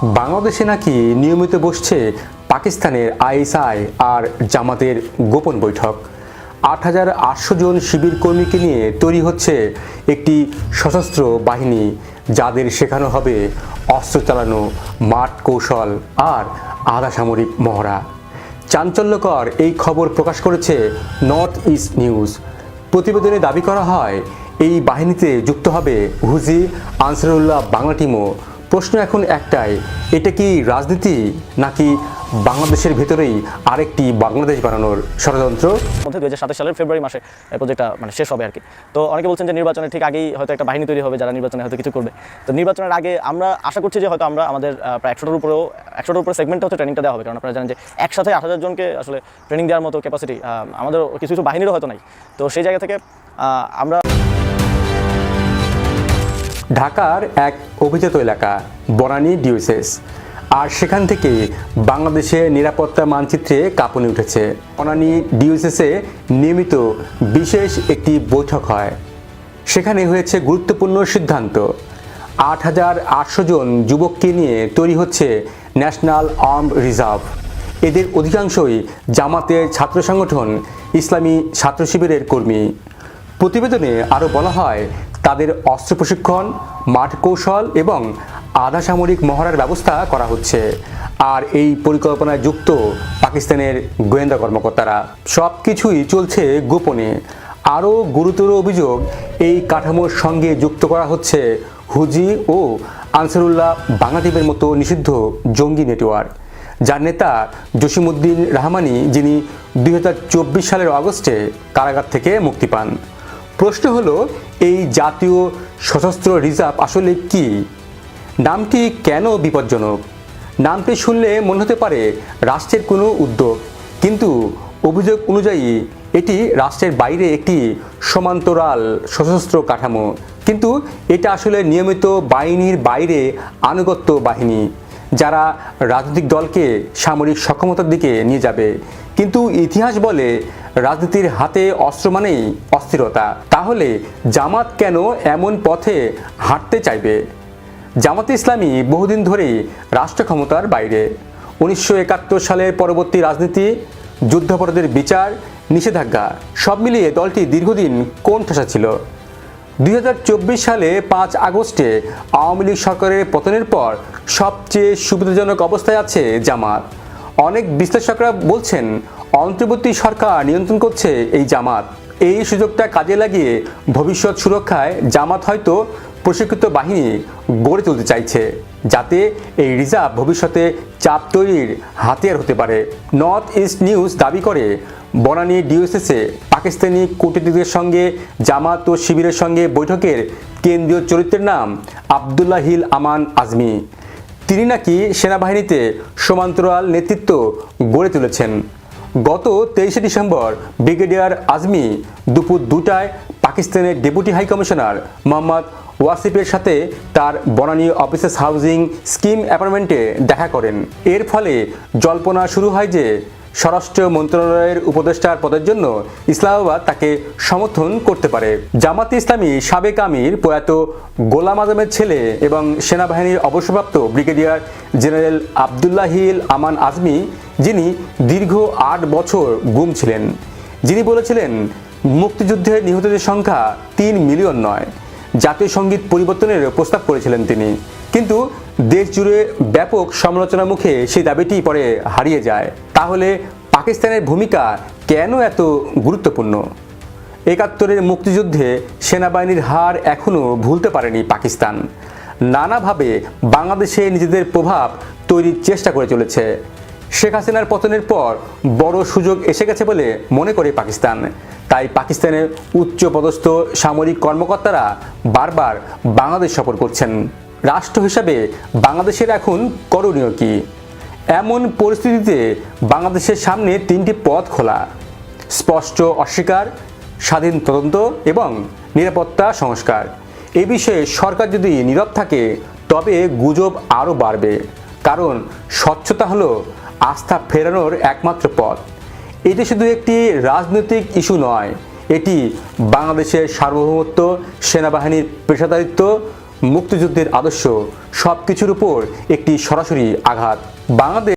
বাংলাদেশে নাকি নিয়মিত বসছে পাকিস্তানের আইএসআই আর জামাতের গোপন বৈঠক। আট হাজার আটশো জন শিবির কর্মীকে নিয়ে তৈরি হচ্ছে একটি সশস্ত্র বাহিনী, যাদের শেখানো হবে অস্ত্র চালানো, মাঠ কৌশল আর আধা সামরিক মহড়া। চাঞ্চল্যকর এই খবর প্রকাশ করেছে নর্থ ইস্ট নিউজ। প্রতিবেদনে দাবি করা হয়, এই বাহিনীতে যুক্ত হবে হুজি আনসারুল্লাহ বাংলা টিমও। প্রশ্ন এখন একটাই, এটা কি রাজনীতি নাকি বাংলাদেশের ভেতরেই আরেকটি বাংলাদেশ বানানোর ষড়যন্ত্র? মধ্যে দুই সালের ফেব্রুয়ারি মাসে প্রজেক্টটা মানে শেষ হবে আর কি। তো অনেকে বলছেন যে নির্বাচনের ঠিক আগেই হয়তো একটা বাহিনী তৈরি হবে, যারা নির্বাচনে হয়তো কিছু করবে। তো নির্বাচনের আগে আমরা আশা করছি যে হয়তো আমরা আমাদের প্রায় একশোটার উপরেও, একশোটার উপরে সেগমেন্টে হচ্ছে ট্রেনিংটা দেওয়া হবে। কারণ আপনারা জানেন যে একসাথে আট হাজার জনকে আসলে ট্রেনিং দেওয়ার মতো ক্যাপাসিটি আমাদের কিছু কিছু বাহিনীরও হয়তো নাই। তো সেই জায়গা থেকে আমরা ঢাকার এক অভিজাত এলাকা, বনানী ডিউসেস আর সেখান থেকে বাংলাদেশের নিরাপত্তা মানচিত্রে কাঁপুনি উঠেছে। বনানী ডিউসেসে নিয়মিত বিশেষ একটি বৈঠক হয়। সেখানে হয়েছে গুরুত্বপূর্ণ সিদ্ধান্ত। আট হাজার আটশো জন যুবককে নিয়ে তৈরি হচ্ছে ন্যাশনাল আর্ম রিজার্ভ। এদের অধিকাংশই জামাতের ছাত্র সংগঠন, ইসলামী ছাত্র শিবিরের কর্মী। প্রতিবেদনে আরও বলা হয় তাদের অস্ত্র প্রশিক্ষণ, মাঠ কৌশল এবং আধা সামরিক মহড়ার ব্যবস্থা করা হচ্ছে। আর এই পরিকল্পনায় যুক্ত পাকিস্তানের গোয়েন্দা কর্মকর্তারা। সব কিছুই চলছে গোপনে। আরও গুরুতর অভিযোগ এই কাঠামোর সঙ্গে যুক্ত করা হচ্ছে হুজি ও আনসারুল্লাহ বাংলাদেবের মতো নিষিদ্ধ জঙ্গি নেটওয়ার্ক। যার নেতা জসিমুদ্দিন রাহমানি, যিনি দুই হাজার চব্বিশ সালের অগস্টে কারাগার থেকে মুক্তি পান। প্রশ্ন হলো, এই জাতীয় সশস্ত্র রিজার্ভ আসলে কি? নামটি কেন বিপজ্জনক? নামটি শুনলে মনে হতে পারে রাষ্ট্রের কোনো উদ্যোগ, কিন্তু অভিযোগ অনুযায়ী এটি রাষ্ট্রের বাইরে একটি সমান্তরাল সশস্ত্র কাঠামো। কিন্তু এটা আসলে নিয়মিত বাহিনীর বাইরে আনুগত্য বাহিনী, যারা রাজনৈতিক দলকে সামরিক সক্ষমতার দিকে নিয়ে যাবে। কিন্তু ইতিহাস বলে রাজনীতির হাতে অস্ত্র মানেই অস্থিরতা। তাহলে জামাত কেন এমন পথে হাঁটতে চাইবে? জামাতে ইসলামী বহুদিন ধরেই রাষ্ট্র ক্ষমতার বাইরে। উনিশশো একাত্তর সালের পরবর্তী রাজনীতি, যুদ্ধাপরাধের বিচার, নিষেধাজ্ঞা, সব মিলিয়ে দলটি দীর্ঘদিন কোন ঠেসা ছিল। দুই হাজার চব্বিশ সালে পাঁচ আগস্টে আওয়ামী লীগ সরকারের পতনের পর সবচেয়ে সুবিধাজনক অবস্থায় আছে জামাত। অনেক বিশ্লেষকরা বলছেন, অন্তর্বর্তী সরকার নিয়ন্ত্রণ করছে এই জামাত। এই সুযোগটা কাজে লাগিয়ে ভবিষ্যৎ সুরক্ষায় জামাত হয়তো প্রশিক্ষিত বাহিনী গড়ে তুলতে চাইছে, যাতে এই রিজার্ভ ভবিষ্যতে চাপ তৈরির হাতিয়ার হতে পারে। নর্থ ইস্ট নিউজ দাবি করে, বনানী ডিওসিসে পাকিস্তানি কূটনীতিকদের সঙ্গে, জামাত ও শিবিরের সঙ্গে বৈঠকের কেন্দ্রীয় চরিত্রের নাম আবদুল্লাহিল আমান আজমি। তিনি নাকি সেনাবাহিনীতে সমান্তরাল নেতৃত্ব গড়ে তুলেছেন। গত তেইশে ডিসেম্বর ব্রিগেডিয়ার আজমি দুপুর দুটায় পাকিস্তানের ডেপুটি হাই কমিশনার মোহাম্মদ ওয়াসিফের সাথে তার বনানী অফিসেস হাউজিং স্কিম অ্যাপার্টমেন্টে দেখা করেন। এর ফলে জল্পনা শুরু হয় যে স্বরাষ্ট্র মন্ত্রণালয়ের উপদেষ্টার পদের জন্য ইসলামাবাদ তাকে সমর্থন করতে পারে। জামাতে ইসলামী সাবেক আমির প্রয়াত গোলাম আজমের ছেলে এবং সেনাবাহিনীর অবসরপ্রাপ্ত ব্রিগেডিয়ার জেনারেল আবদুল্লাহিল আমান আজমি, যিনি দীর্ঘ আট বছর গুম ছিলেন। যিনি বলেছিলেন, মুক্তিযুদ্ধে নিহতদের সংখ্যা তিন মিলিয়ন নয়। জাতীয় সংগীত পরিবর্তনের প্রস্তাব করেছিলেন তিনি। কিন্তু দেশ জুড়ে ব্যাপক সমালোচনার মুখে সেই দাবিটি পরে হারিয়ে যায়। তাহলে পাকিস্তানের ভূমিকা কেন এত গুরুত্বপূর্ণ? একাত্তরের মুক্তিযুদ্ধে সেনাবাহিনীর হার এখনও ভুলতে পারেনি পাকিস্তান। নানাভাবে বাংলাদেশে নিজেদের প্রভাব তৈরির চেষ্টা করে চলেছে। শেখ হাসিনার পতনের পর বড় সুযোগ এসে গেছে বলে মনে করে পাকিস্তান। তাই পাকিস্তানের উচ্চপদস্থ সামরিক কর্মকর্তারা বারবার বাংলাদেশ সফর করছেন। রাষ্ট্র হিসাবে বাংলাদেশের এখন করণীয় কি? এমন পরিস্থিতিতে বাংলাদেশের সামনে তিনটি পথ খোলা। স্পষ্ট অস্বীকার, স্বাধীন তদন্ত এবং নিরাপত্তা সংস্কার। এ বিষয়ে সরকার যদি নীরব থাকে, তবে গুজব আরও বাড়বে। কারণ স্বচ্ছতা হলো আস্থা ফেরানোর একমাত্র পথ। এটি শুধু একটি রাজনৈতিক ইস্যু নয়, এটি বাংলাদেশের সার্বভৌমত্ব, সেনাবাহিনীর পেশাদারিত্ব, মুক্তিযুদ্ধের আদর্শ সব কিছুর উপর একটি সরাসরি আঘাত। বাংলাদেশ